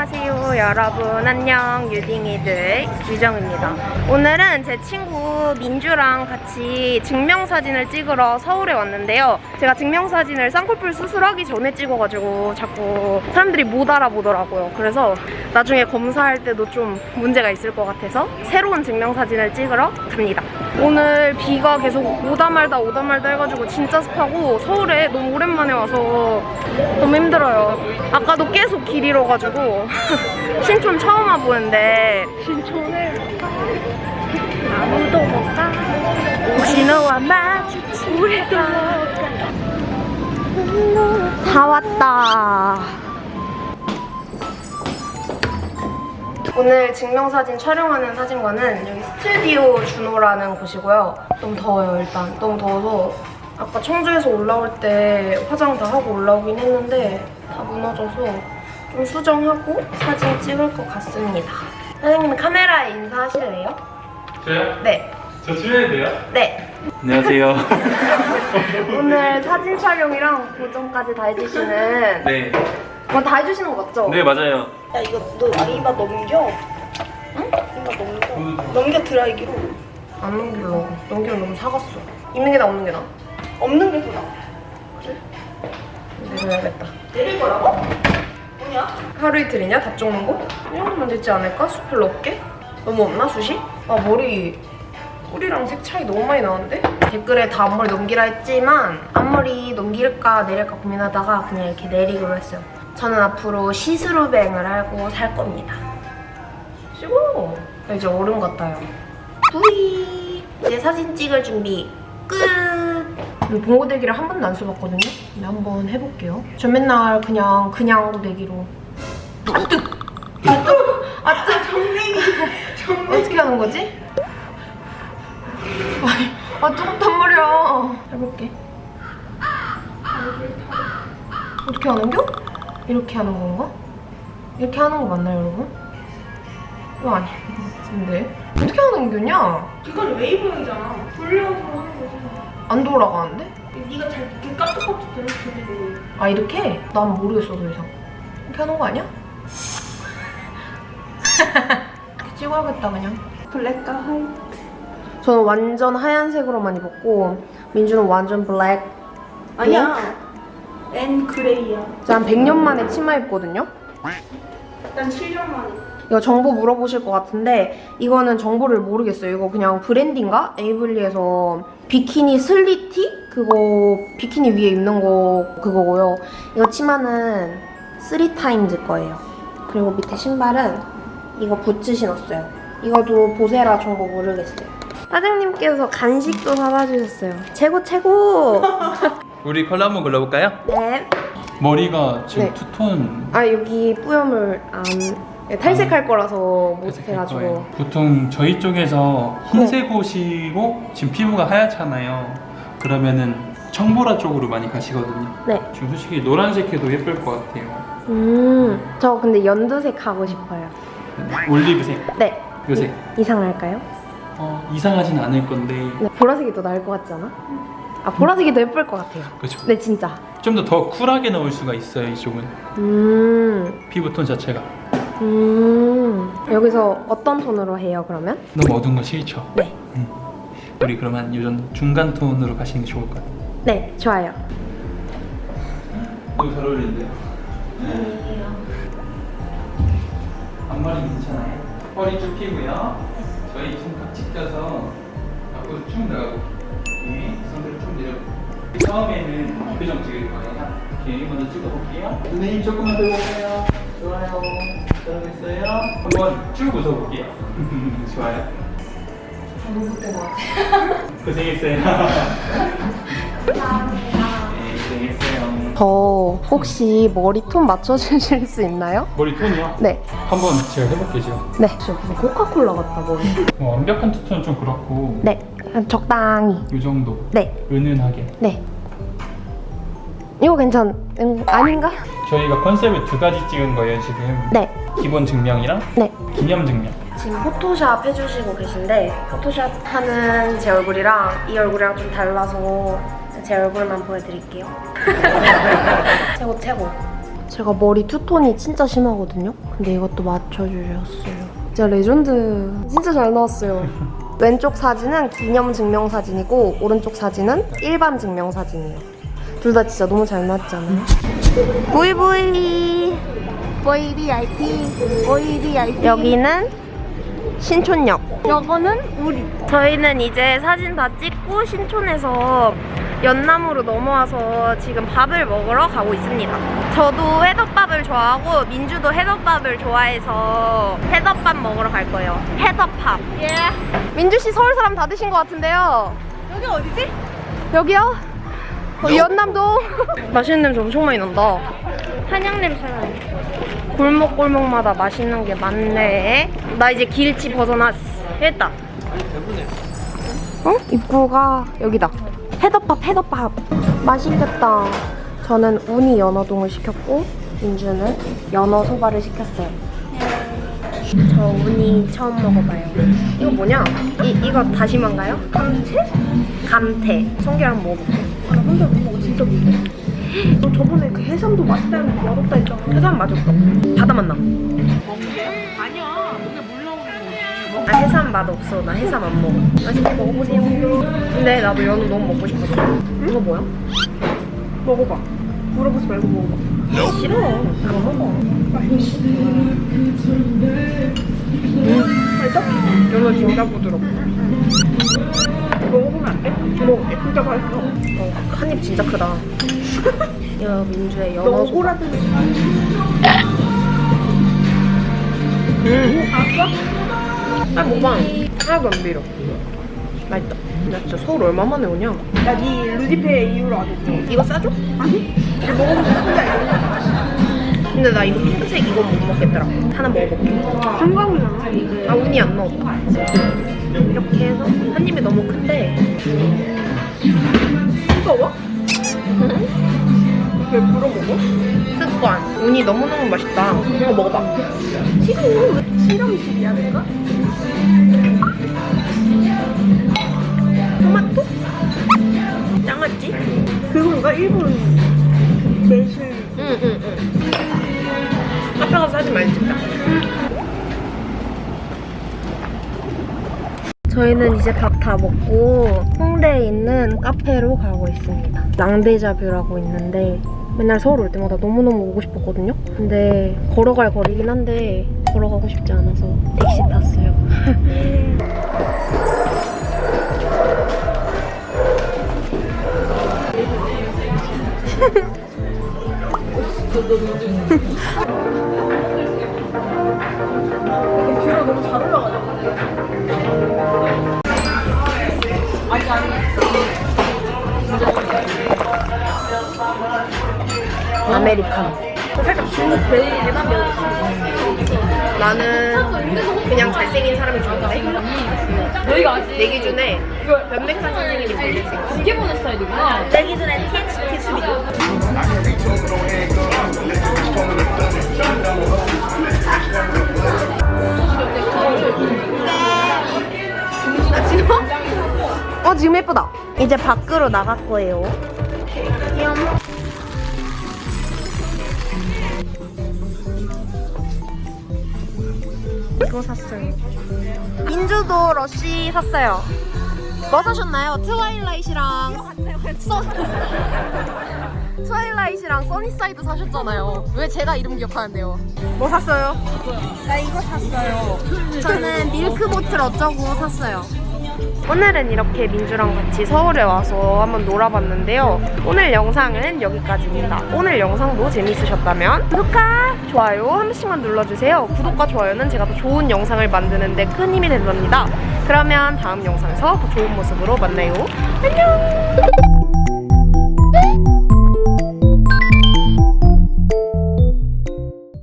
안녕하세요 여러분. 안녕 유딩이들. 유정입니다. 오늘은 제 친구 민주랑 같이 증명사진을 찍으러 서울에 왔는데요. 제가 증명사진을 쌍꺼풀 수술하기 전에 찍어가지고 자꾸 사람들이 못 알아보더라고요. 그래서 나중에 검사할 때도 좀 문제가 있을 것 같아서 새로운 증명사진을 찍으러 갑니다 오늘 비가 계속 오다 말다 오다 말다 해가지고 진짜 습하고 서울에 너무 오랜만에 와서 너무 힘들어요. 아까도 계속 길 잃어가지고 신촌 처음 와보는데 신촌을 아무도 못 가. 혹시 너와 마주치 우리도 다 왔다. 오늘 증명사진 촬영하는 사진관은 여기 스튜디오 준호라는 곳이고요. 너무 더워요, 일단. 너무 더워서 아까 청주에서 올라올 때 화장 다 하고 올라오긴 했는데 다 무너져서 좀 수정하고 사진 찍을 것 같습니다. 사장님 카메라에 인사하실래요? 저요? 네. 저 출연해도 돼요? 네. 안녕하세요. 오늘 사진 촬영이랑 보정까지 다 해주시는 네. 이거 다 해주시는 거 맞죠? 네, 맞아요. 야 이거 너 아이바 넘겨. 응? 이거 넘겨. 넘겨 드라이기로. 안 넘기려고. 넘기면 너무 사갔어. 있는 게 나 없는 게 나. 없는 게 더 나아. 내려야겠다. 내릴 거라고? 뭐냐? 하루 이틀이냐? 답 적는 거? 이 정도면 되지 않을까? 수 별로 없게? 너무 없나 숱이? 아 머리 뿌리랑 색 차이 너무 많이 나는데? 댓글에 다 앞머리 넘기라 했지만 앞머리 넘길까 내릴까 고민하다가 그냥 이렇게 내리기로 했어요 저는 앞으로 시스루뱅을 하고 살 겁니다. 나 이제 어른 같아요. 뿌이. 이제 사진 찍을 준비 끝. 이 봉고데기를 한 번도 안 써봤거든요? 근데 한번 해볼게요. 전 맨날 그냥 그냥 고데기로. 아뜨 정냉이. 어떻게 하는 거지? 아니, 아 뜨겁단 말이야. 해볼게. 어떻게 하는겨? 이렇게 하는 건가? 이렇게 하는 거 맞나요, 여러분? 이거 아닌 것 같은데. 어떻게 하는 거냐? 이건 웨이브형이잖아. 돌려서 하는 거지. 안 돌아가는데? 네가 잘 이렇게 깜짝깜짝 되는 소리로. 아 이렇게? 난 모르겠어 더 이상. 이렇게 하는 거 아니야? 이렇게 찍어야겠다 그냥. 블랙과 화이트. 저는 완전 하얀색으로만 입었고 민주는 완전 블랙. 아니야. 앤 그레이야. 제가 한 100년 만에 치마 입거든요. 난 7년 만에. 이거 정보 물어보실 것 같은데 이거는 정보를 모르겠어요. 이거 그냥 브랜딩가? 에이블리에서 비키니 슬리티? 그거 비키니 위에 입는 거 그거고요. 이거 치마는 3타임즈 거예요. 그리고 밑에 신발은 이거 부츠 신었어요. 이것도 보세라 정보 모르겠어요. 사장님께서 간식도 사다 주셨어요. 최고 최고. 우리 컬러 한번 골라볼까요? 네. 머리가 지금 네. 투톤 아 여기 뿌염을 안 탈색할 거라서 못 탈색할 해가지고. 거예요. 보통 저희 쪽에서 흰색 옷이고 지금 피부가 하얗잖아요. 그러면은 청보라 쪽으로 많이 가시거든요. 네. 지금 솔직히 노란색 해도 예쁠 것 같아요. 음, 저 근데 연두색 하고 싶어요. 올리브색, 네. 요색. 이상할까요? 어, 이상하진 않을 건데 네, 보라색이 더 나을 것 같지 않아? 아, 보라색이 더 예쁠 것 같아요. 그렇죠. 네, 진짜. 좀 더 더 쿨하게 나올 수가 있어요. 이쪽은 음, 피부톤 자체가 음. 여기서 어떤 톤으로 해요, 그러면? 너무 어두운 거 싫죠. 네. 우리 그러면 이 정도 중간 톤으로 가시는 게 좋을 것 같아요. 네, 좋아요. 너무 잘 어울리는데요? 앞머리 괜찮아요? 허리 쭉 펴고요. 저희 손깍 찢겨서 앞으로 쭉 나가고 내려고. 처음에는 표정 찍을 거예요. 이렇게 먼저 찍어볼게요. 눈에 힘 조금만 더 보세요. 좋아요. 잘하고 있어요. 한번 쭉 웃어볼게요. 좋아요. 너무 못된 것 같아요. 고생했어요. 네, 고생했어요. 저 혹시 머리 톤 맞춰주실 수 있나요? 머리 톤이요? 네. 한번 제가 해볼게요. 지금. 네. 진짜 무슨 코카콜라 같다, 머리. 어, 완벽한 투톤은 좀 그렇고 네. 적당히. 이 정도 네. 은은하게 네. 이거 괜찮, 음, 아닌가? 저희가 컨셉을 두 가지 찍은 거예요 지금 네. 기본 증명이랑 네. 기념 증명 지금 포토샵 해주시고 계신데 포토샵 하는 제 얼굴이랑 이 얼굴이랑 좀 달라서 제 얼굴만 보여드릴게요. 최고 최고. 제가 머리 투톤이 진짜 심하거든요. 근데 이것도 맞춰주셨어요. 진짜 레전드. 진짜 잘 나왔어요. 왼쪽 사진은 기념 증명 사진이고 오른쪽 사진은 일반 증명 사진이에요. 둘 다 진짜 너무 잘 나왔잖아요. 부이부이. 보이 VIP. 보이 VIP. 여기는 신촌역. 요거는 우리. 저희는 이제 사진 다 찍고 신촌에서 연남으로 넘어와서 지금 밥을 먹으러 가고 있습니다. 저도 회덮밥을 좋아하고 민주도 회덮밥을 좋아해서 회덮밥 먹으러 갈 거예요. 회덮밥. 예. 민주 씨 서울 사람 다 드신 것 같은데요. 여기 어디지? 여기요? 어, 연남동. 맛있는 냄새 엄청 많이 난다. 한약 냄새 나. 골목골목마다 맛있는 게 많네. 나 이제 길치 벗어났어. 했다. 어? 입구가 여기다. 해덮밥, 해덮밥. 맛있겠다. 저는 우니 연어동을 시켰고 민주는 연어 소바를 시켰어요. 저 우니 처음 먹어봐요. 이거 뭐냐? 이, 이거 다시마인가요? 감태? 감태. 성게랑 먹어볼게. 아, 나 혼자 못 먹어. 진짜 못 먹어. 너 저번에 그 해삼도 맛있다 했는데 맛없다 했잖아. 해삼 맛없어. 바다 맛 나. 아니야. 아, 해삼 맛 없어. 나 해삼 안 먹어. 맛있게 먹어보세요. 근데 나도 연어 너무 먹고 싶었어. 이거 뭐야? 먹어봐. 물어보지 말고 먹어봐. 싫어. 나 먹어. 맛있어? 연어 진짜 부드럽고. 먹어보면 안 돼? 먹을게. 진짜 맛있어. 어, 한입 진짜 크다. 야, 민주의 연어 너 소바. 오라도. 음. 알았어? 아, 먹방. 하나도 안 비려. 맛있다. 나 진짜 서울 얼마 만에 오냐? 야, 니 루디페 이후로 안 했지? 이거 싸줘? 아니? 먹어보면 혼자 알겠어. 근데 나 이거 핑크색 이거 못 먹겠더라. 하나 먹어볼게. 한강이잖아. 아, 운이 안 넣어. 이렇게 해서 한 입이 너무 큰데. 뜨거워? 왜 물어 먹어? 습관. 운이 너무너무 맛있다. 이거 먹어봐. 싫어. 실험실이야, 내가? 토마토? 짱았지? 그건가? 일본 매실. 응, 응, 응. 가서 사진 많이 찍자. 저희는 이제 밥 다 먹고 홍대에 있는 카페로 가고 있습니다. 랑데자뷰라고 있는데 맨날 서울 올 때마다 너무너무 오고 싶었거든요. 근데 걸어갈 거리긴 한데 걸어가고 싶지 않아서 택시 탔어요. 아메리카노. 살짝 중국 배만 배웠어. 나는 그냥 잘생긴 사람이 좋은데 너희가 아직 내 기준에 연백한 선생님이 제일 잘생겼어. 두개 보는 스타일이구나. 내 기준에 TXT 수비. 아? 어 지금 예쁘다. 이제 밖으로 나갈 거예요. 이거 샀어요. 민주도 러쉬 샀어요. 뭐 사셨나요? 트와일라이트랑 써... 트와일라이트랑 써니사이드 사셨잖아요. 왜 제가 이름 기억하는데요? 뭐 샀어요? 나 이거 샀어요. 저는 밀크보틀 어쩌고 샀어요. 오늘은 이렇게 민주랑 같이 서울에 와서 한번 놀아봤는데요. 오늘 영상은 여기까지입니다. 오늘 영상도 재밌으셨다면 구독과 좋아요 한 번씩만 눌러주세요. 구독과 좋아요는 제가 더 좋은 영상을 만드는데 큰 힘이 된답니다. 그러면 다음 영상에서 더 좋은 모습으로 만나요. 안녕!